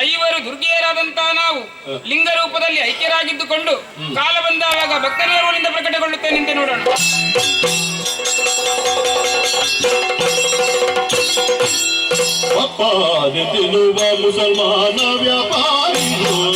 ಐವರು ದುರ್ಗೆಯರಾದಂತಹ ನಾವು ಲಿಂಗ ರೂಪದಲ್ಲಿ ಐಕ್ಯರಾಗಿದ್ದುಕೊಂಡು ಕಾಲ ಬಂದಾಗ ಭಕ್ತರ ಪ್ರಕಟಗೊಳ್ಳುತ್ತೇನೆ ಪ್ರಕಟಗೊಳ್ಳುತ್ತೇನೆಂತೆ ನೋಡೋಣ. ಅಪ್ಪಾದೆ ತಿನ್ನುವ ಮುಸಲ್ಮಾನ ವ್ಯಾಪಾರಿಗಳು.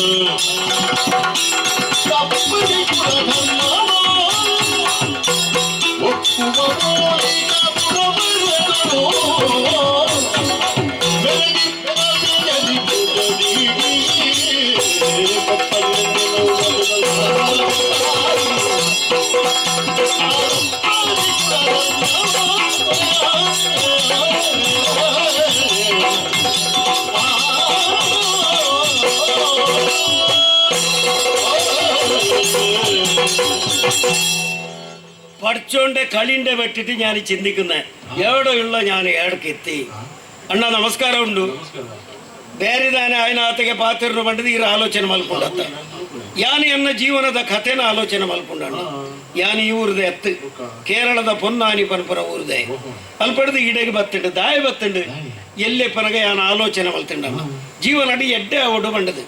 പഠിച്ചോണ്ട് കളിന്റെ വെട്ടിട്ട് ഞാൻ ചിന്തിക്കുന്നത് എവിടെയുള്ള ഞാൻ ഏടക്കെത്തി ಅಣ್ಣ ನಮಸ್ಕಾರ ಉಂಡು ಬೇರೆದಾನೆ ಆಯ್ನಾತಿಗೆ ಪಾತಿರ್ನು ಬಂಡದು ಈ ಆಲೋಚನೆ ಮಲ್ಕೊಂಡತ್ತ ಯಾನಿ ಎನ್ನ ಜೀವನದ ಕಥೆನ ಆಲೋಚನೆ ಮಲ್ಕೊಂಡಣ್ಣ ಯಾನಿ ಊರ್ದೆ ಅತ್ತ. ಕೇರಳದ ಪೊನ್ನಾನಿ ಪನ್ಪುರ ಊರ್ದೆ. ಅಲ್ಪಡ್ದು ಇಡೆಗೆ ಬತ್ತುಂಡು ದಾಯ ಬತ್ತಂಡು. ಎಲ್ಲೇ ಪನಗ ಯಾನ ಆಲೋಚನೆ ಮಲ್ತುಂಡಣ್ಣ ಜೀವನ ಅಡಿ ಎಡ್ಡೆ ಅವಡು ಬಂಡದು.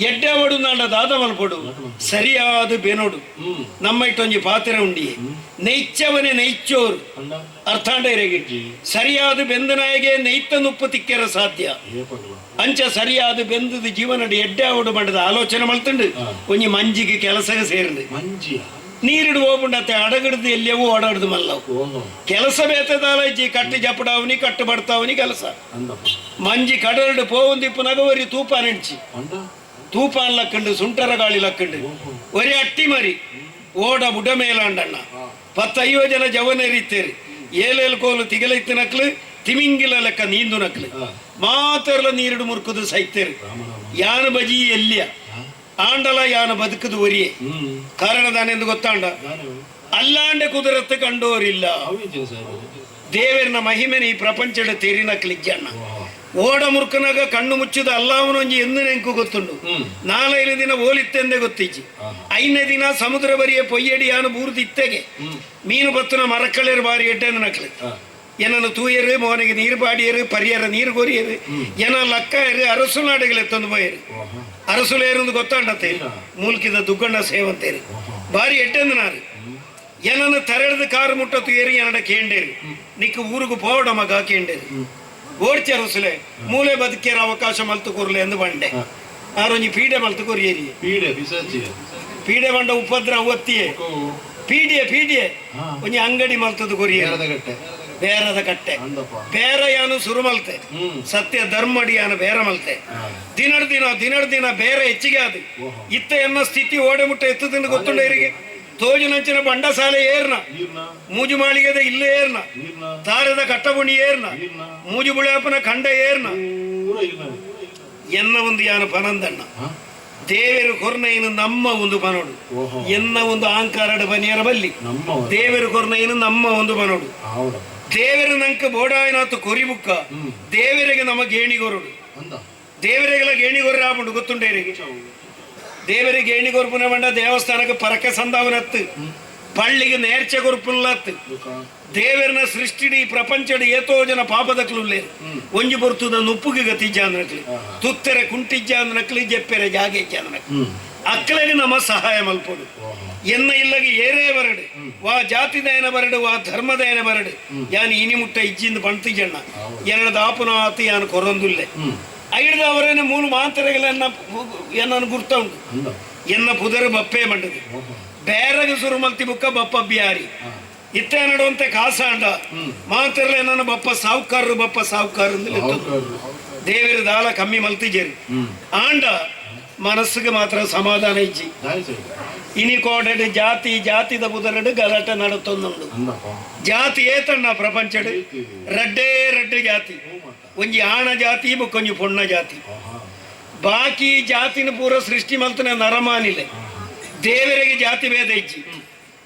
ಎಡ್ಡೆ ಅವಡು ನಾಂಡ ದಾದ ಮಲ್ಪಡು. ಸರಿಯಾದ ಬೇನೋಡು. ನಮ್ಮ ಇಟ್ಟೊಂಜಿ ಪಾತ್ರೆ ಉಂಡಿ ನೈಚ್ಚವನೇ ನೈಚ್ಚೋರು ಅರ್ಥಾಂಡ ಸರಿಯಾದ ಬೆಂದನಾಯಗೆ ನೈತ ನುಪ್ಪು ತಿಕ್ಕೆರ ಸಾಧ್ಯ. ಅಂಚ ಸರಿಯಾದ ಬೆಂದದ ಜೀವನಡಿ ಎಡ್ಡೆ ಅವಡು ಬಂಡದ ಆಲೋಚನೆ ಮಲ್ತುಂಡು. ಒಂಜಿ ಮಂಜಿಗೆ ಕೆಲಸ ಸೇರಿದೆ. ಮಂಜಿಯ. ನೀರಿಡು ಹೋಗ್ಬಿಡತ್ತೆ ಅಡಗಿಡ್ದು ಎಲ್ಲಿಯವೂ ಓಡಾಡ್ದು ಮಲ್ಲವು ಕೆಲಸ ಬೇತದಾಲಜಿ ಕಟ್ಟಿ ಜಪಡಾವನಿ ಕಟ್ಟು ಬಡ್ತಾವನಿ ಕೆಲಸ. ಮಂಜಿ ಕಡಲ್ಡು ಪೋವಂದಿಪ್ಪು ನಗವರಿ ತೂಪಾನ್ ಹೆಣ್ಚಿ ಅಂದ? ತೂಪಾನ್ ಲಕ್ಕಂಡು ಸುಂಟರ ಗಾಳಿ ಲಕ್ಕಂಡು. ಒರೇ ಅಟ್ಟಿ ಮರಿ. ಓಡ ಬುಡ ಮೇಲಾಂಡಣ್ಣ. ಪತ್ತೈವ ಜನ ಜವನರಿತ್ತೇರಿ. ಏಲೇಲ್ ಕೋಲು ತಿಗಲೈತ್ತು ನಕ್ಲು ತಿಮಿಂಗಿಲ ಲೆಕ್ಕ ನೀಂದು ನಕ್ಲು. ಮಾತೆರ್ಲ ನೀರಿಡು ಮುರ್ಕುದು ಸೈತೇರಿ ಯಾನ ಬಜಿ ಎಲ್ಲಿಯ? ಆಂಡಲ ಯಾನ ಬದುಕುದು ಒರಿಯೇ ಹ್ಮ್. ಕಾರಣದಾನೆಂದು ಗೊತ್ತಾಂಡ? ಅಲ್ಲಾಂಡೆ ಕುದುರತ್ತು ಕಂಡೋರಿಲ್ಲ. ದೇವರಿನ ಮಹಿಮೆನ ಈ ಪ್ರಪಂಚದ ತೆರಿನ ಕ್ಲಿಜ್ಜಣ್ಣ ಓಡ ಮುರ್ಕನಾಗ ಕಣ್ಣು ಮುಚ್ಚಿದ ಅಲ್ಲಾವನೊಂಜಿ ಎಂದು ನೆಂಕು ಗೊತ್ತುಂಡು. ನಾಲೈದು ದಿನ ಓಲಿತ್ತೆಂದೇ ಗೊತ್ತಿಜ್ಜಿ ಐದನೇ ದಿನ ಸಮುದ್ರ ಬರಿಯ ಪೊಯ್ಯಡಿ ಯಾನು ಬೂರ್ದಿತ್ತೆಗೆ. ಮೀನು ಬತ್ತನ ಮರಕ್ಕಳೆರು ಬಾರಿ ಎಡ್ಡೆನ ನಕ್ಲೆ ಏನನ್ನು ತೂಯರು ಮೋನಿಗೆ ನೀರು ಬಾಡಿಯರು ಪರಿಯರ ನೀರು ಗೊರಿಯರು. ಏನ ಲಕ್ಕ ಇರು ಅರಸು ನಾಡುಗಳು ಎತ್ತೊಂದು ಬಯರು ಅರಸುಲೇರು ಗೊತ್ತಾಂಡತೆ. ಮೂಲ್ಕಿದ ದುಗ್ಗಣ್ಣ ಸೇವಂತೇರಿ. ಬಾರಿ ಎಟ್ಟೆಂದು ನಾರಿ ಏನನ್ನು ತರೆಡ್ದು ಕಾರು ಮುಟ್ಟತ್ತು ಏರಿ ಏನಡ ಕೇಂಡೇರಿ. ನಿಕ್ಕ ಊರಿಗೆ ಪೋಡ ಮಗ ಕೇಂಡೇರಿ. ಓಡ್ತಿ ಅರಸುಲೆ ಮೂಲೆ ಬದುಕೇರ ಅವಕಾಶ ಮಲ್ತು ಕೊರ್ಲೆ ಎಂದು ಬಂಡೆ. ಆರೊಂಜಿ ಪೀಡೆ ಮಲ್ತು ಕೊರಿಯೇರಿ ಪೀಡೆ ಪೀಡೆ ಬಂಡ ಉಪದ್ರ ಒತ್ತಿಯೇ ಪೀಡಿಯೆ ಪೀಡಿಯೆ. ಒಂಜಿ ಅಂಗಡಿ ಮಲ್ತದ ಕೊರಿಯೇ ಬೇರದ ಕಟ್ಟೆ. ಅಂದಪ್ಪ. ಬೇರ ಯಾನು ಸುರು ಮಲ್ತೆ. ಸತ್ಯ ಧರ್ಮಡಿ ಯಾನು ಬೇರ ಮಲ್ತೆ. ದಿನಡ್ ದಿನ ದಿನಡ್ ದಿನ ಬೇರೆ ಹೆಚ್ಚಿಗೆ ಅದು ಇತ್ತ ಎನ್ನ ಸ್ಥಿತಿ ಓಡೆ ಮುಟ್ಟ ಎತ್ತದಿಂದ ಗೊತ್ತುಂಡ ಇವರಿಗೆ ತೋಜಿನಂಚಿನ ಬಂಡ ಸಾಲೆ ಏರ್ನ. ಮೂಜು ಮಾಳಿಗೆದ ಇಲ್ಲೇ ಏರ್ನ. ತಾರದ ಕಟ್ಟಬುಣಿ ಏರ್ನ. ಮೂಜು ಬುಳಾಪನ ಖಂಡ ಏರ್ನ. ಎನ್ನ ಒಂದು ಯಾನ ಪನಂದಣ್ಣ? ದೇವರು ಕೊರ್ನೈನು ನಮ್ಮ ಒಂದು ಮನೋಡು ಎನ್ನ ಒಂದು ಆಂಕಾರಡ ಬನಿಯರ ಬಲ್ಲಿ. ದೇವರು ಕೊರ್ನೈನು ನಮ್ಮ ಒಂದು ಮನೋಡು ದೇವರ ನಂಕ ಬೋಡಾಯನಾತು ಕೊರಿಬುಕ್ಕ ದೇವರಿಗೆ ನಮ್ಮ ಗೇಣಿಗೊರಡು ದೇವರಿಗೆಲ್ಲ ಗೇಣಿಗೊರ್ರ ಆಪುಂಡು ಗೊತ್ತುಂಡೇರಿಗೆ ದೇವರಿಗೆ ಗೇಣಿಗೊರ್ಪುನ ಬಂಡ ದೇವಸ್ಥಾನಕ್ಕೆ ಪರಕ ಸಂದಾವನತ್ತು ಪಳ್ಳಿಗೆ ನೇರ್ಚೆ ಗೊರ್ಪುಲ್ಲತ್ತು. ದೇವರನ ಸೃಷ್ಟಿಡಿ ಪ್ರಪಂಚಡಿ ಏತೋ ಜನ ಪಾಪದಕ್ಲು ಒಂಜಿ ಬರ್ತುದ ನುಪ್ಪುಗೆ ಗತಿಜ್ಜ ಅಂದ್ರಕ್ಲಿ ತುತ್ತೆರೆ ಕುಂಟಿಜ್ಜ ಅಂದ್ರೆ ಜೆಪ್ಪೆರೆ ಜಾಗೆ ಅಂದ್ರಕ್ಲಿ ಅಕ್ಕಳಿಗೆ ನಮ್ಮ ಸಹಾಯ ಮಲ್ಪಡು ಎನ್ನ ಇಲ್ಲಗೆ ಏರೇ ಬರಡು. ವಾ ಜಾತಿ ದಯನ ಬರಡು ವಾ ಧರ್ಮ ದಯನ ಬರಡು. ಯಾನ್ ಇನಿ ಮುಟ್ಟ ಇಜ್ಜಿಂದ ಪಣ್ತಿಜಣ್ಣ ಎರಡು ದಾಪುನ ಆತಿ ಯಾನ್ ಕೊರೊಂದುಲ್ಲೆ. ಐಡ್ದ ಅವರೇನೆ ಮೂಲು ಮಾತರೆಗಳನ್ನ ಎನ್ನನ್ನು ಗುರ್ತ ಉಂಟು. ಎನ್ನ ಪುದರು ಬಪ್ಪೆ ಮಂಡದು ಬೇರೆಗೆ ಸುರು ಮಲ್ತಿ ಬುಕ್ಕ ಬಪ್ಪ ಬಿಯಾರಿ ಇತ್ತೆ ನಡುವಂತೆ ಕಾಸಾಂಡ. ಮಾತಿರ್ಲೆ ನನ್ನ ಬಪ್ಪ ಸಾವುಕಾರರು ಬಪ್ಪ ಸಾವುಕಾರ ದೇವರ ದಾಳ ಕಮ್ಮಿ ಮಲ್ತಿಜೇರಿ. ಆಂಡ ಮನಸ್ಸಿಗೆ ಮಾತ್ರ ಸಮಾಧಾನ ಇಜ್ಜಿ ದಾರಿ ಸರಿ ಇನಿ ಕೋಡಡು ಜಾತಿ ಜಾತಿದ ಬುದರಡು ಗಲಾಟೆ ನಡುತ್ತೊಂದುಂಡು ಅಂದಪ್ಪ ಜಾತಿ ಏತಣ್ಣ ಪ್ರಪಂಚಡು ರಡ್ಡೇ ರಡ್ಡು ಜಾತಿ ಒಂಜಿ ಆಣ ಜಾತಿ ಬೊಕ್ಕೊಂಜಿ ಪೊಣ್ಣ ಜಾತಿ ಬಾಕಿ ಜಾತಿನ ಪೂರ ಸೃಷ್ಟಿ ಮಲ್ತನ ನರಮಾನಿಲೆ ದೇವರಿಗೆ ಜಾತಿ ಭೇದ ಇಜ್ಜಿ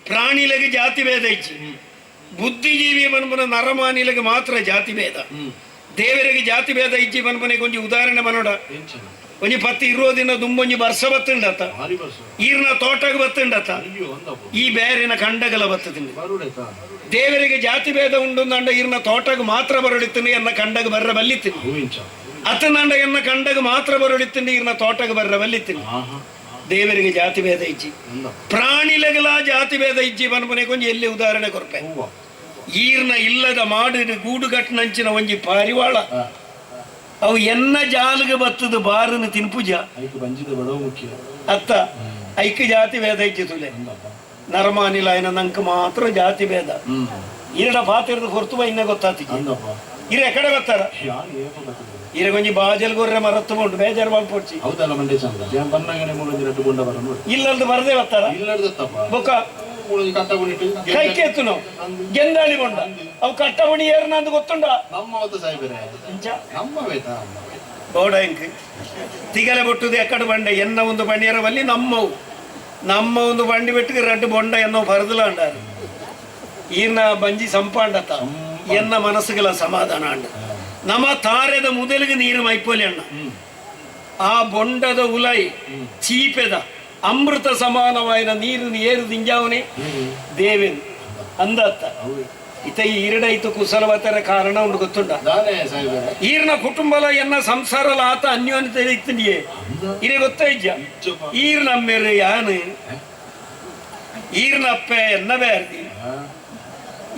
ಪ್ರಾಣಿಲೆಗೆ ಜಾತಿ ಭೇದ ಇಜ್ಜಿ ಬುದ್ಧಿಜೀವಿ ಮನ್ಪನ ನರಮಾನಿಲೆಗೆ ಮಾತ್ರ ಜಾತಿ ಭೇದ ದೇವರಿಗೆ ಜಾತಿ ಭೇದ ಇಜ್ಜಿ ಮನ್ಪನೆಗೆ ಒಂಜಿ ಉದಾಹರಣೆ ಮನೋಡ ಏನ್ ಚೆನ್ನ ಒಂಜಿ ಪತ್ತು ಇರೋ ದಿನ ದುಂಬೊಂಜಿ ಬರ್ಸ ಬತ್ತುಂಡತ. ಈರ್ನ ತೋಟಗ ಬತ್ತುಂಡತ. ಈ ಬೇರಿನ ಕಂಡಗಲ ಬತ್ತದಿಂದ ದೇವರಿಗೆ ಜಾತಿ ಭೇದ ಉಂಡು ಅಂಡ ಈರ್ನ ತೋಟಗ ಮಾತ್ರ ಬರಳಿತೀನಿ ಎನ್ನ ಕಂಡಗ ಬರ್ರ ಬಲ್ಲಿತ್ತೀನಿ. ಹೂವಿಂಚ ಅತ್ತನಂಡ ಎನ್ನ ಕಂಡಗ ಮಾತ್ರ ಬರಳಿತೀನಿ ಈರ್ನ ತೋಟಗ ಬರ್ರ ಬಲ್ಲಿತ್ತೀನಿ. ದೇವರಿಗೆ ಜಾತಿ ಭೇದ ಇಜ್ಜಿ. ಪ್ರಾಣಿಲಗಲ ಜಾತಿ ಭೇದ ಇಜ್ಜಿ ಬನ್ಮನೆ ಕೊಂಚ ಎಲ್ಲಿ ಉದಾಹರಣೆ ಕೊರ್ಪೆ ಈರ್ನ ಇಲ್ಲದ ಮಾಡಿದ ಗೂಡುಗಟ್ಟನಂಚಿನ ಒಂಜಿ ಪಾರಿವಾಳ. ಅವು ಎನ್ನ ಜಾಲಿಗೆ ಬತ್ತದ ಬಾರನ ತಿನ್ಪುಜ. ಐಕು ಬಂಜಿದ ಬಡವ ಮುಖ್ಯ. ಅತ್ತ. ಐಕ್ಯ ಜಾತಿ ಭೇದ ಇಜ್ಜಿ ತುಲೆ. ಏನ ನಂಕ ಮಾತ್ರ ಜಾತಿ ಭೇದ. ಇರಡ ಪಾತಿರದ ಹೊರತು ಇನ್ನ ಗೊತ್ತಾತಿ. ಇರ ಎಕಡೆ ಗೊತ್ತಾರ? ಇರ ಕೊಂಚಿ ಬಾಜಲ್ ಗೊರ್ರೆ ಮರತ್ತು ಉಂಟು ಬೇಜಾರು ಮಲ್ಪೊಡ್ಚಿ ಹೌದಲ್ಲ ಮಂಡೆ ಚಂದ. ಯಾನ್ ಬನ್ನಗನೆ ಮೂಲೊಂದು ನೆಟ್ಟು ಕೊಂಡ ಬರ ನೋಡಿ ಇಲ್ಲಲ್ದು ಬರದೆ ಇಲ್ಲಡ್ದತ್ತಪ್ಪ ಬೊಕ್ಕ ಮೂಲೊಂದು ಕಟ್ಟ ಬಿಟ್ಟು ಕೈ ಕೆತ್ತು ನಾವು. ಗೆಂದಾಳಿ ಕೊಂಡ ಅವು ಕಟ್ಟಮಣಿ ಏರ್ನ ಅಂತ ಗೊತ್ತುಂಡ ನಮ್ಮ ಬೋಡ ಇಂಕ್ ತಿಗಲೆ ಬೊಟ್ಟುದು ಎಕ್ಕಡ ಬಂಡೆ ಎನ್ನ ಒಂದು ಬಂಡಿಯರ ಬಲ್ಲಿ ನಮ್ಮವು. ನಮ್ಮ ಒಂದು ಬಂಡಿ ಬೆಟ್ಟಿಗೆ ರಡ್ ಬೊಂಡ ಎನ್ನೋ ಬರದಲ ಅಂಡಾರು ಈರ್ನ ಬಂಜಿ ಸಂಪಾಂಡತ ಎನ್ನ ಮನಸ್ಸುಗಳ ಸಮಾಧಾನ ಅಂಡ. ನಮ್ಮ ತಾರೆದ ಮುದಲಿಗೆ ನೀರು ಮೈಪೋಲಿ ಅಣ್ಣ ಹ್ಮ್. ಆ ಬೊಂಡದ ಉಲೈ ಚೀಪೆದ. ಅಮೃತ ಸಮಾನವಾಯಿನ ನೀರು ಏರು ದಿಂಜಾವನೆ ದೇವೇನ್. ಅಂದತ್ತ ಇತ ಈ ಈರಡೈತು ಕುಶಲವತರ ಕಾರಣ ದಾನೆ ಸಾಯ್ಬೇರೆ ಈರ್ನ ಕುಟುಂಬಲ ಎನ್ನ ಸಂಸಾರ ಆತ ಅನ್ಯೋನ್ಯತೆ ಇತ್ತಿನಿಯೇ ಇರೇ ಗೊತ್ತೈಜ ಇಚ್ಚಪ್ಪ ಈರ್ ನಮ್ಮೆರು ಯಾನು? ಈರ್ನ ಅಪ್ಪ ಎನ್ನ ಬ್ಯಾರ್ದಿ?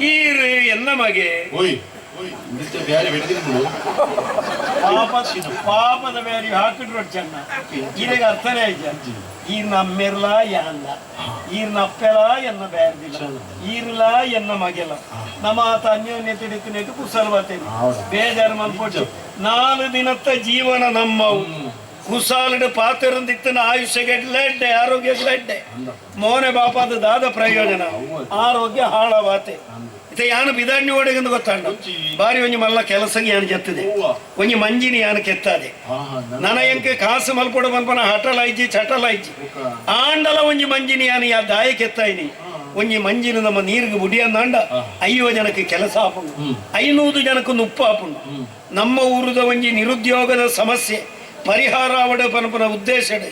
ಈರ್ ಎನ್ನ ಮಗೆ? ಯಲ್ಲ ಈರ್ನ ಅಮ್ಮೆರ್ಲ ಯಾನ್ಲ ಈರ್ನ ಅಪ್ಪೆಲ ಎನ್ನ ಬ್ಯಾರ್ದಿಲ್ಲ ಈರ್ಲ ಎನ್ನ ಮಗೆಲ ನಮ್ಮ ಆತ ಅನ್ಯೋನ್ಯತೆ ಇಡಿತಿನೇತು ಕುಸಲ್ ಬರ್ತೇನೆ ಬೇಜಾರು ಮಲ್ಪೊಟ್ಟು ನಾಲ್ಕು ದಿನತ್ತ ಜೀವನ ನಮ್ಮವು. ಕುಸಾಲಡು ಪಾತಿರಂದಿತ್ತನ ಆಯುಷ್ಯ ಗೆಡ್ಲೆಡ್ಡೆ ಆರೋಗ್ಯ ಗೆಡ್ಡೆ ಮೋನೆ ಬಾಪಾದ ದಾದ ಪ್ರಯೋಜನ. ಆರೋಗ್ಯ ಹಾಳವಾತೆ. ಇತ ಯಾನು ಬಿದಾಣ್ಣಿ ಓಡಗಂದು ಗೊತ್ತಾಂಡ ಬಾರಿ ಒಂಜಿ ಮಲ್ಲ ಕೆಲಸ ಯಾನು ಜತ್ತದೆ. ಒಂಜಿ ಮಂಜಿನಿ ಯಾನು ಕೆತ್ತದೆ. ಆಹಾ ನನ್ನ ನನ ಎಂಕೆ ಕಾಸು ಮಲ್ಪೊಡು ಮಲ್ಪನ ಹಟಲ ಚಟಲಾಯ್ಜಿ ಆಂಡಲ ಒಂಜಿ ಮಂಜಿನಿ ಯಾನು ಯಾ ದಾಯ ಕೆತ್ತಾಯಿನಿ. ಒಂಜಿ ಮಂಜಿನ ನಮ್ಮ ನೀರಿಗೆ ಬುಡಿಯಂದಾಂಡ ಅಯ್ಯೋ ಜನಕ್ಕೆ ಕೆಲಸ ಆಪುಂಡು. ಐನೂದು ಐನೂರು ಜನಕ್ಕೆ ನುಪ್ಪು ಆಪುಂಡು. ನಮ್ಮ ಊರದ ಒಂಜಿ ನಿರುದ್ಯೋಗದ ಸಮಸ್ಯೆ. ಪರಿಹಾರ ಅವಡ ಪನಪನ ಉದ್ದೇಶಡ್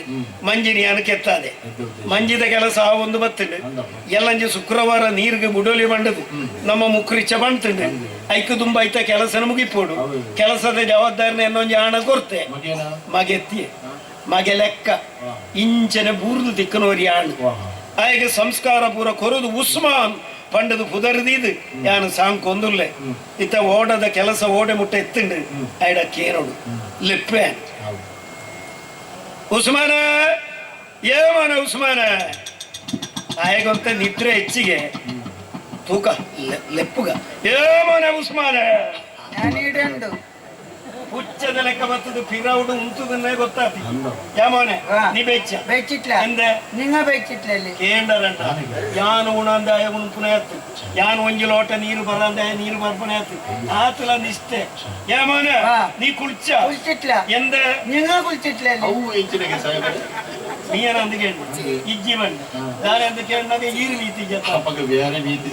ಮಂಜಿನಿ ಅನಕೆತ್ತಾದೆ ಉದ್ದೇಶ. ಮಂಜಿದ ಕೆಲಸ ಆ ಒಂದು ಬತ್ತಂಡು. ಎಲ್ಲಂಜಿ ಶುಕ್ರವಾರ ನೀರಿಗೆ ಬುಡೋಲಿ ಬಂಡದು ನಮ್ಮ ಮುಕ್ರಿಚ ಬಂತಂಡು. ಐಕು ತುಂಬ ಐತ ಕೆಲಸ ಮುಗಿಪೋಡು. ಕೆಲಸದ ಜವಾಬ್ದಾರಿನ ಎನ್ನೊಂಜಿ ಹಣ ಕೊರ್ತೆ. ಮಗೆತ್ತಿ ಮಗೆ ಲೆಕ್ಕ. ಇಂಚನ ಬೂರ್ದು ತಿಕ್ಕನೋರಿ ಆಣು. ಆಯ್ಕೆ ಸಂಸ್ಕಾರ ಪೂರ ಕೊರದು ಉಸ್ಮಾನ್ ಪಂಡದು ಪುದರ್ದಿದು. ಯಾನು ಸಾಂಗ್ ಕೊಂದುಲ್ಲೆ ಇತ್ತ ಓಡದ ಕೆಲಸ ಓಡೆ ಮುಟ್ಟ ಎತ್ತಿಂಡು. ಐಡ ಕೇರೋಡು. ಲಿಪ್ಪೆ ಉಸ್ಮಾನ ಏ ಮಾಡ ಉಸ್ಮಾನ? ಆಯಗೊಂತ ನಿದ್ರೆ ಹೆಚ್ಚಿಗೆ. ತೂಕ ಲೆಪ್ಪುಗ. ಏ ಮಾಡ ಉಸ್ಮಾನ? ಹುಚ್ಚದ ಲೆಕ್ಕ ಬರ್ತದೆ ಪಿರೌಡ್ ಉಂಟುದನ್ನೇ ಗೊತ್ತಾತಿ ಯಾಮೋನೆ ನೀ ಬೆಚ್ಚ ಬೆಚ್ಚಿಟ್ಲ ಅಂದೆ ನಿನ್ನ ಬೆಚ್ಚಿಟ್ಲಲ್ಲಿ ಕೇಂಡರಂಟ ಯಾನ್ ಉಣಂದಾಯ ಉಣ್ಪುನೆ ಆತು. ಯಾನು ಒಂಜಿ ಲೋಟ ನೀರು ಬರಂದಾಯ ನೀರು ಬರ್ಪುನೆ ಆತು. ಆತಲ ನಿಷ್ಠೆ. ಯಾಮೋನೆ ನೀ ಕುಳ್ಚ. ಕುಳ್ಚಿಟ್ಲೆ. ಎಂದ ನಿನ್ನ ಕುಳ್ಚಿಟ್ಲ ಅವು ಇಂಚಿನಗೆ ಸಾಹೇಬ ನೀ ಅಂತ ಕೇಳ್ಬಿಟ್ಟು ಇಜ್ಜಿ ಬಂದ. ನಾನು ಅಂತ ಕೇಳಿದಾಗ ಈರು ನೀತಿ ಜೊತೆ ಬೇರೆ ನೀತಿ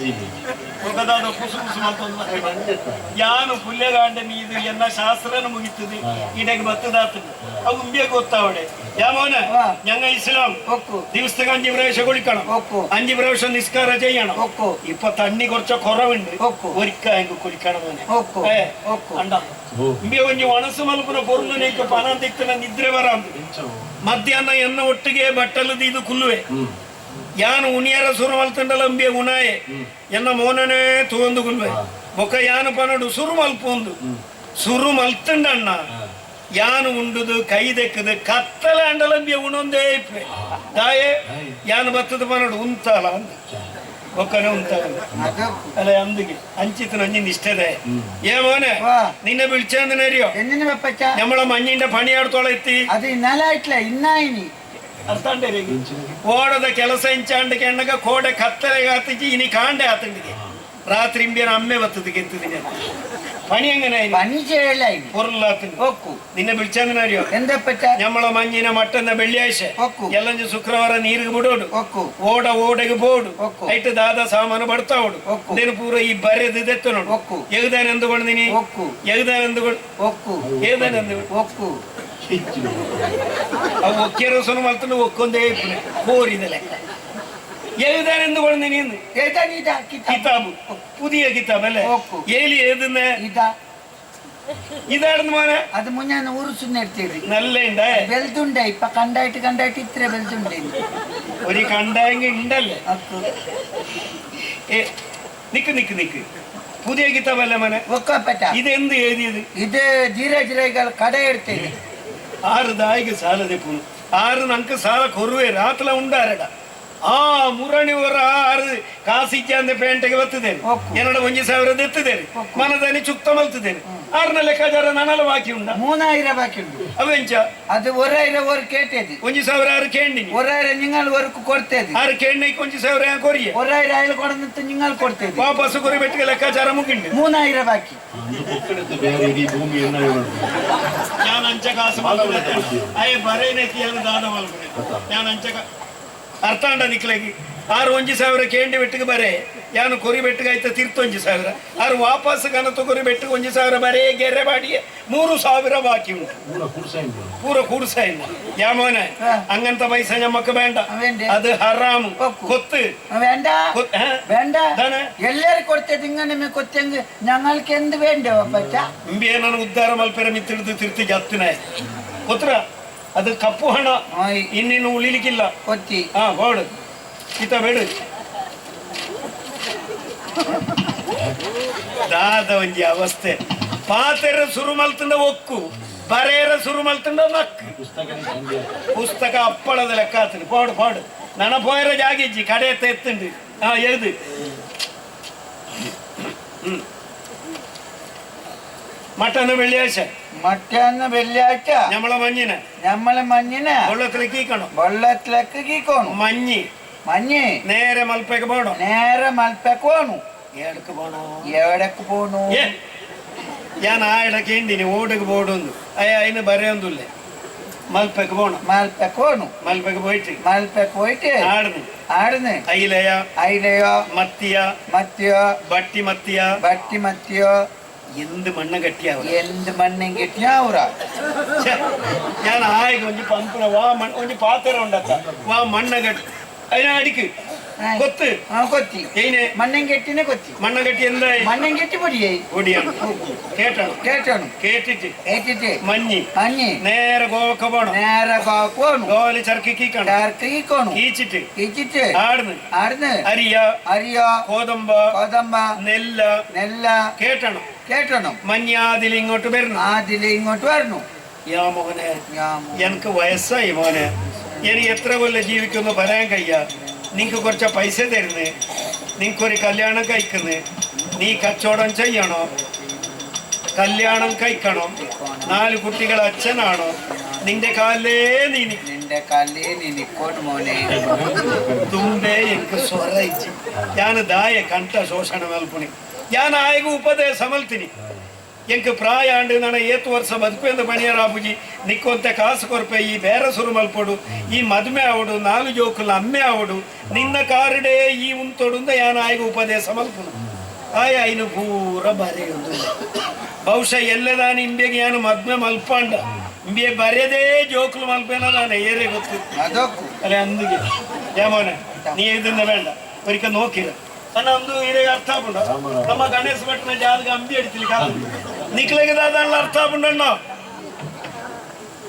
ಜೀವಿ ಒಗದಾದ ಕುಸು ಕುಸು ಮಾತೊಂದು ಯಾನು ಪುಲ್ಯಗಾಂಡ ಮೀದು ಎನ್ನ ಶಾಸ್ತ್ರನ ಮುಗಿತದೆ ಇಡಗೆ ಬತ್ತದಾತದೆ ಅವು ಉಂಬಿಯ ಗೊತ್ತಾವಡೆ ಯಾಮೋನ ಹಾ. ഞങ്ങ ഇസ്ലാം ഒക്കു ദിവസത്തേക്ക് അഞ്ച് പ്രാവശ്യം കുളിക്കണം ഒക്കു അഞ്ച് പ്രാവശ്യം നിസ്കാരം ചെയ്യണം ഒക്കു ഇപ്പൊ തണ്ണി കുറച്ച് കുറവുണ്ട് ഒക്കു. ഒരിക്കൽ എനിക്ക് കുളിക്കണം മോനെ. ഒക്കു ഏ, ഒക്കു ಅಂಡ ಓ ಇಂಬೆ ಒಂಜಿ ಒಣಸು ಮಲ್ಪನ ಪೊರ್ಲು ನೀಕ ಪನ ದಿಕ್ಕನ ನಿದ್ರೆ ಬರಾಂದು ಇಂಚವು ಮಧ್ಯಾಹ್ನ ಎನ್ನ ಒಟ್ಟಿಗೆ ಬಟ್ಟಲು ಇದು ಕುಲ್ಲುವೆ ಹ್ಮ್ ಯಾನು ಉಣಿಯರ ಸುರು ಮಲ್ತಂಡಲ ಅಂಬಿಯ ಉಣಾಯೆ ಎನ್ನ ಮೋನನೇ ತೂಂದು ಕುಲ್ವೆ ಬೊಕ್ಕ ಯಾನು ಪನಡು ಸುರು ಮಲ್ಪೊಂದು ಸುರು ಮಲ್ತಂಡಣ್ಣ ಯಾನು ಉಂಡುದು ಕೈ ದೆಕ್ಕದು ಕತ್ತಲ ಅಂಡಲಂಬಿಯ ಉಣೊಂದೇ ಇಪ್ಪೆ ದಾಯೆ ಯಾನು ಬತ್ತದ ಪನಡು ಉಂತಲ ಅಂದ ಬೊಕ್ಕನೆ ಉಂತಲ അത് ಅಲ್ಲ ಅಂದಿಗೆ ಅಂಚಿತ ನಂಜಿಂದ ಇಷ್ಟದೆ ಏ ಮೋನೆ വാ ನಿನ್ನೆ ಬಿಳ್ಚಂದನೇರಿಯೋ എന്തിനു വെപ്പച്ച നമ്മളെ മഞ്ഞിന്റെ പണിയാടത്തോളം എത്തി അത് ഇന്നലായിട്ടില്ല ഇന്നായിനി ಅರ್ಥ ಉಂಟೇರಿಗೆ? ಓಡದ ಕೆಲಸ ಇಂಚಾಂಡಕ್ಕೆ ಎಣ್ಣಗ ಕೋಡೆ ಕತ್ತಲೆಗೆ ಹತ್ತಿಚ್ಚಿ ಇನಿ ಕಾಂಡೆ ಆತಂಡಿಗೆ ರಾತ್ರಿ ಇಂಬಿಯನ ಅಮ್ಮೆ ಬತ್ತದ ಗೆತ್ತದಿಗೆ പണി എങ്ങനെ പണി ചെയ്യലായി പൊരുളാത്തിന് ഒക്കു നിന്നെ വിളിച്ചെന്നറിയോ എന്തപ്പച്ച ഞമ്മളെ മഞ്ഞിന മട്ടന്ന വെള്ളിയാഴ്ച ಒಕ್ಕು. ಎಲ್ಲಂಜು ಶುಕ್ರವಾರ ನೀರಿಗೆ ಬಿಡೋಡು ಒಕ್ಕು ಓಡ ಓಡೆಗೆ ಬೋಡು ಒಕ್ಕು. ಐಟ್ ದಾದ ಸಾಮಾನು ಬಡ್ತಾವಡು ಒಕ್ಕು. ದೇನು ಪೂರ ಈ ಬರೆದು ದೆತ್ತ ನೋಡು ಒಕ್ಕು. ಎಗದಾನ ಎಂದುಕೊಂಡಿನಿ ಒಕ್ಕು ಎಗದಾನ ಎಂದುಕೊಂಡು ಒಕ್ಕು ಏದಾನ ಎಂದು ಒಕ್ಕು ಅವು ಒಕ್ಕೆರ ಸೊನು ಮಲ್ತಂದು ಒಕ್ಕೊಂದೇ ಇಪ್ಪನೆ ಕೋರಿದ ಲೆಕ್ಕ ಎಗದಾನ ಎಂದುಕೊಂಡಿನಿ ಎಂದು ഏതാ നീതാ കിതാബ് ಕಿತಾಬು ಪುದಿಯ ಕಿತಾಬ್ ಅಲ್ಲ ಒಕ್ಕು. ಏಲಿ ಏದನ್ನ ഇതാ ഇതായിരുന്നു മോനെ അത് മുഞ്ഞാന്ന് ഉറുസുന്നെടുത്തിട്ട് നല്ല ഉണ്ടേ വെൽതുണ്ട ഇപ്പൊ കണ്ടായിട്ട് കണ്ടായിട്ട് ഇത്ര വെൽതുണ്ട് ഒരു കണ്ടായെങ്കിൽ ഉണ്ടല്ലേ അക്കു ഏ നിക്ക് നിക്ക് നിക്ക് പുതിയ കിതാബല്ല മോനെ ഒക്കപ്പറ്റ ഇത് എന്ത് എഴുതിയത് ഇത് ಧೀರಜ್ ರೈಗಳು ಕಡೆ ಇಡ್ತೇನೆ ಆರು ದಾಯಿಗೆ ಸಾಲ ದೆಪ್ಪುನು ಆರು ನಂಗೆ ಸಾಲ ಕೊರುವೆ ರಾತ್ಲ ಉಂಡಾರಡ ಆ ಮುರಣಿ ವರ ಆರು ಕಾಸಿಜ್ಜ ಅಂದೆ ಪೇಂಟೆಗೆ ಬತ್ತಿದ್ದೇನೆ ಒಕ್ಕು. ಎರಡು ಒಂಜಿ ಸಾವಿರ ದೆತ್ತಿದ್ದೇನೆ ಮನದನಿ ಚುಕ್ತ ಮಲ್ತಿದ್ದೇನೆ ಆರ್ನ ಲೆಕ್ಕಾಚಾರ ನಾನೆಲ್ಲ ಬಾಕಿ ಉಂಟ മൂന്നായിരം ബാക്കി ഉണ്ട് ಅವ ಎಂಚ അത് ഒരായിരം ഒരു കേട്ടേത് ಒಂಜಿ ಸಾವಿರ ಆರು ಕೇಂಡಿನಿ ഒരായിരം നിങ്ങൾ ഒരു കൊടുത്തേത് ಆರು ಕೇಂಡಿನೈಕ್ ಒಂಜಿ ಸಾವಿರ ಯಾ ಕೊರಿಯೆ ഒരായിരം അയാൾ കൊടുത്തിട്ട് നിങ്ങൾ കൊടുത്തേത് ವಾಪಸ್ ಕೊರಿ ಬೆಟ್ಟಿಗೆ ಲೆಕ್ಕಾಚಾರ ಮುಗಿಂಡು മൂന്നായിരം ബാക്കി പൊക്കെടുത്ത് വേറെ ഈ ഭൂമി എന്നാ ഞാൻ ಅಂಚ ಕಾಸು ಅಯ್ಯ ಬರೇನೆ ತಿಯಲು ದಾನ ಮಲ್ಪನೆ ഞാൻ ಅಂಚ ಅರ್ಥ ಅಂಡ ನಿಕ್ಲೆಗಿ ಆರು ಒಂಜಿ ಸಾವಿರ ಕೇಂಡಿ ಬೆಟ್ಟಿಗೆ ಬರೇ ಯಾನು ಕೊರಿ ಬೆಟ್ಟಿಗೆ ಆಯ್ತ ತೀರ್ತು ಒಂಜಿ ಸಾವಿರ ಆರು ವಾಪಸ್ ಕನತು ಕೊರಿ ಬೆಟ್ಟಿಗೆ ಒಂಜಿ ಸಾವಿರ ಬರೇ ಗೆರೆ ಬಾಡಿಗೆ ಮೂರು ಸಾವಿರ ಬಾಕಿ ಉಂಟು ಪೂರ ಕುರ್ಸ ಇಲ್ಲ ಪೂರ ಕೂಡ್ಸ ಇಲ್ಲ ಯಾಮೋನೆ ಹಾ. അങ്ങനത്തെ പൈസ ഞമ്മക്ക് വേണ്ട വേണ്ടേ? അത് ഹറാമ് ഒക്കു. കൊത്ത് വേണ്ട കൊ- ഏ? വേണ്ട എന്താണ്? എല്ലാരും കൊടുത്തത് ഇങ്ങനെ കൊച്ചെങ്കിൽ ഞങ്ങൾക്ക് എന്ത് വേണ്ടോ പറ്റ ಇಂಬೇನನ ಉದ್ಧಾರ ಮಲ್ಪೆರ ಮಿತ್ತಿಡ್ದು ತಿರ್ತಿ ಜತ್ತಿನ ಕೊತ್ರ ಅದು ಕಪ್ಪು ಹಣ ಆಯ್. ಇನ್ನಿನ್ನು ಉಳಿಲಿಕ್ಕಿಲ್ಲ ಕೊತ್ತಿ ಹಾ ಬೋಡು ಈತ ಬೇಡು ದಾದ ಒಂಜಿ ಅವಸ್ಥೆ ಪಾತೆರ ಸುರು ಮಲ್ತಂಡ ಒಕ್ಕು ಬರೇರ ಸುರು ಮಲ್ತಂಡ ನಕ್ಕು ಪುಸ್ತಕನೇ ಸಂಜೆ ಪುಸ್ತಕ ಅಪ್ಪಳದ ಲೆಕ್ಕ ಆತನು ಪಾಡು ಪಾಡು ನನ ಪೋಯರ ಜಾಗಿಜ್ಜಿ ಕಡೆ ಎತ್ತ ಎತ್ತುಂಡು ಹಾ ಎಳ್ದು ಹ್ಮ್ ಮಟನ್ വെള്ളിയാഴ്ച മറ്റന്ന് വെള്ളിയാഴ്ച ഞമ്മളെ മഞ്ഞിനെ നമ്മളെ മഞ്ഞിന് വെള്ളത്തിൽ കീക്കണം വെള്ളത്തിലേക്ക് കീക്കോണു മഞ്ഞ് മഞ്ഞ് നേരെ മൽപ്പേക്ക് പോകണം നേരെ മൽപ്പക്ക് പോണു ഏടക്ക് പോണോ എവിടക്ക് പോണു ಏ ഞാൻ ആ ഇടയ്ക്ക് ഉണ്ടിനി ഓടക്ക് പോടുന്നു അയ്യ അതിന് ബരയൊന്നുമില്ല മൽപ്പക്ക് പോണം മൽപ്പക്ക് പോണു മൽപ്പക്ക് പോയിട്ട് മൽപ്പക്ക് പോയിട്ട് ആടുന്നു ആടുന്ന് അയിലയ അയിലയോ മത്തിയ മത്തിയോ ബട്ടി മത്തിയ ബട്ടി മത്തിയോ എന്ത് മണ്ണ് കട്ടിയാവും എന്ത് മണ്ണും കിട്ടിയാ ഊറ ഞാൻ ആയി കൊഞ്ച് പമ്പുറ വാ മണ്ണ് കൊഞ്ച് പാത്രം ഉണ്ടാക്ക വാ മണ്ണ് കെട്ടി അതിനെ അടിക്ക്. കൊത്ത്. ആ കൊത്തി. എയിനെ. മണ്ണൻ കെട്ടിനെ കൊത്തി. മണ്ണൻ കെട്ടി എന്തായി? മണ്ണൻ കെട്ടി പൊടിയായി. പൊടിയാണ്. കേട്ടോ കേട്ടാണ്. കേട്ടിട്ട്. കേട്ടിട്ട്. മഞ്ഞി. മഞ്ഞി. നേരെ ഗോവക്ക പോണം. നേരെ പോണു. പോണം ചർക്കി ചർക്കിക്കണം ചർക്കിക്കണം കീക്കോണു. കീച്ചിട്ട്. കീച്ചിട്ട്. ആടുന്ന്. ആടുന്ന്. അരിയ. അരിയ. കോതമ്പ. കോതമ്പ. നെല്ല. നെല്ല. കേട്ടണം. കേട്ടണം. മഞ്ഞ ആതിൽ ഇങ്ങോട്ട് വരണം. ആതിൽ ഇങ്ങോട്ട് വരണം. യാ മോനെ. എനിക്ക് വയസ്സായി മോനെ. ഇനി എത്ര കൊല്ലം ജീവിക്കുമെന്ന് പറയാൻ കഴിയ? നിങ്ങൾക്ക് കുറച്ച് പൈസ തരുന്നു. നിങ്ങൾക്കൊരു കല്യാണം കഴിക്കുന്നു. നീ കച്ചവടം ചെയ്യണോ? കല്യാണം കഴിക്കണം? നാല് കുട്ടികൾ അച്ഛനാണോ? നിന്റെ കാലേ നീ ഞാൻ ദായ കണ്ട ശോഷണം നൽകുണി ഞാൻ ആയക ഉപദേശം അൽത്തിന് ಮಲ್ತೀನಿ ಎಂಕ ಪ್ರಾಯ ಅಂಡು ನನ್ನ ಏತು ವರ್ಷ ಬದುಕುವೆಂದು ಪಣಿಯರಾಪುಜಿ ನಿಕ್ಕೊಂತ ಕಾಸು ಕೊರ್ಪೆ ಈ ಬೇರೆ ಸುರು ಮಲ್ಪಡು ಈ ಮದುವೆ ಆವಡು ನಾಲು ಜೋಕುಲ ಅಮ್ಮೆ ಆವಡು ನಿನ್ನ ಕಾರಿಡೇ ಈ ಉಂತೊಡುಂದ ಯಾನ ಆಯ್ಗ ಉಪದೇಶ ಮಲ್ಪುನು ಆಯ ಐನು ಪೂರ ಬರೆಯುವುದು ಬಹುಶಃ ಎಲ್ಲದಾನ ಇಂಬೆಗೆ ಯಾನು ಮದ್ಮೆ ಮಲ್ಪಂಡ ಇಂಬೆ ಬರೆಯದೇ ಜೋಕುಲು ಮಲ್ಪೇನ ನಾನು ಏರೇ ಗೊತ್ತು അതൊക്കെ അല്ലെ അന്തിക്ക് ഏമോനെ നീ എഴുതുന്ന വേണ്ട ഒരിക്കൽ നോക്കില്ല കാരണം ಒಂದು ಇದೇ ಅರ್ಥ ಆಪುಂಡ ನಮ್ಮ ಗಣೇಶ ಭಟ್ನ ಜಾದಗ ಅಂಬಿ ಅಡಿತಿಲಿ ಕಾದು ನಿಕ್ಲೆಗೆ ದಾದಾನ್ಲ ಅರ್ಥ ಆಪುಂಡಣ್ಣೋ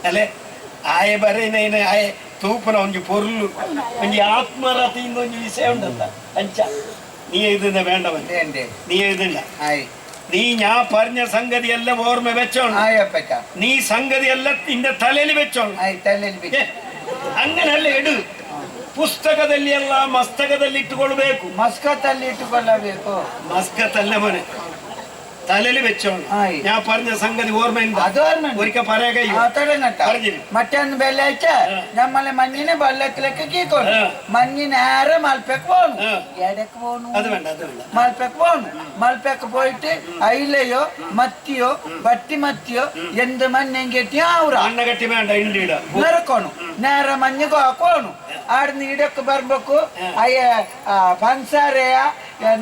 ಅಲೆ ಆಯೆ ಬರೇನೇನ ಆಯೆ ತೂಪನ ಒಂಜಿ ಪೊರ್ಲು ಒಂಜಿ ಆತ್ಮರತಿಯಿಂದ ಒಂಜಿ ವಿಷಯ ಉಂಡಲ್ಲ ಅಂಚ നീ എഴുതുന്ന വേണ്ടവൻ എന്റെ നീ എഴുതണ്ട ആയി നീ ഞാൻ പറഞ്ഞ സംഗതി എല്ലാം ഓർമ്മ വെച്ചോണം ആയപ്പറ്റ നീ സംഗതി എല്ലാം നിന്റെ തലയിൽ വെച്ചോണം ആയി തല്ലിൽ ಏ, അങ്ങനല്ല ಇಡು ಪುಸ್ತಕದಲ್ಲಿ ಎಲ್ಲ ಮಸ್ತಕದಲ್ಲಿ ಇಟ್ಟುಕೊಳ್ಬೇಕು ಮಸ್ಕತ್ತಲ್ಲಿ ಇಟ್ಟುಕೊಳ್ಳಬೇಕು ಮಸ್ಕತ್ತಲ್ಲ ಮನೆ തലയിൽ വെച്ചോളൂ. ഞാൻ പറഞ്ഞ സംഗതി ഓർമ്മയുണ്ട് ഒരിക്കൽ പറയുകയും തുടങ്ങട്ടെ മറ്റൊന്ന് നമ്മളെ മഞ്ഞിനെ വെള്ളത്തിലേക്ക് കീക്കോണം മഞ്ഞിനേറെ മൽപ്പേക്ക് പോകണം ഇടയ്ക്ക് പോകണം മൽപ്പേക്ക് പോകണം മൽപ്പേക്ക് പോയിട്ട് അയിലയോ മത്തിയോ വട്ടി മത്തിയോ എന്ത് മഞ്ഞയും കെട്ടി ആവുറ നേരെ മഞ്ഞ് കോണം. ആടുന്ന് ഇടയ്ക്ക് വരുമ്പോക്കു അയ്യ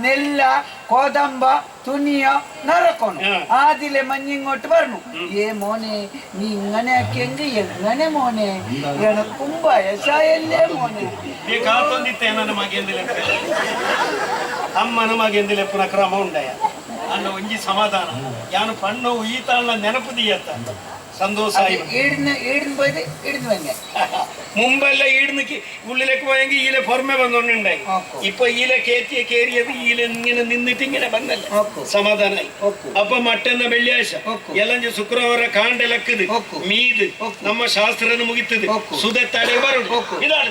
നെല്ല ಆ, ನೆಲ್ಲ ಕೋದಂಬ തുണിയ നിറക്കണം ആ. ആദ്യലെ മഞ്ഞ് ഇങ്ങോട്ട് പറഞ്ഞു ഏ മോനെ നീ ഇങ്ങനെ ആക്കിയെങ്കിൽ എങ്ങനെ മോനെ എനക്കും വയസ്സായല്ലേ മോനെ ಈ ಕಾತೊಂದಿತ್ತೆ ನನ್ನ ಮಗೆಂದಿಲೆ ಅಮ್ಮನ ಮಗೆಂದಿಲೆ ಪುನಃ ಕ್ರಮ ಉಂಡಯ ಅನ್ನ ಒಂಜಿ ಸಮಾಧಾನ ಯಾನು ಪಣ್ಣು ಈತಾಳ ನೆನಪು ದೀಯತ್ತ സന്തോഷമായി ഈടുന്ന് മുമ്പല്ല ഈടുന്ന് ഉള്ളിലേക്ക് പോയെങ്കിൽ ഈലെ പുറമെ വന്നോണ്ടുണ്ടായി. ഇപ്പൊ ഈല കേറ്റിയ കേറിയത് ഈല ഇങ്ങനെ നിന്നിട്ട് ഇങ്ങനെ വന്നല്ല. സമാധാനായി. അപ്പൊ മറ്റന്ന വെള്ളിയാഴ്ച എല്ലാം ശുക്രവാര കാണ്ടലക്കത് മീത് നമ്മ ശാസ്ത്രന് മുഖിത്തത് സുധ തലവരുണ്ട് ഇതാണ്.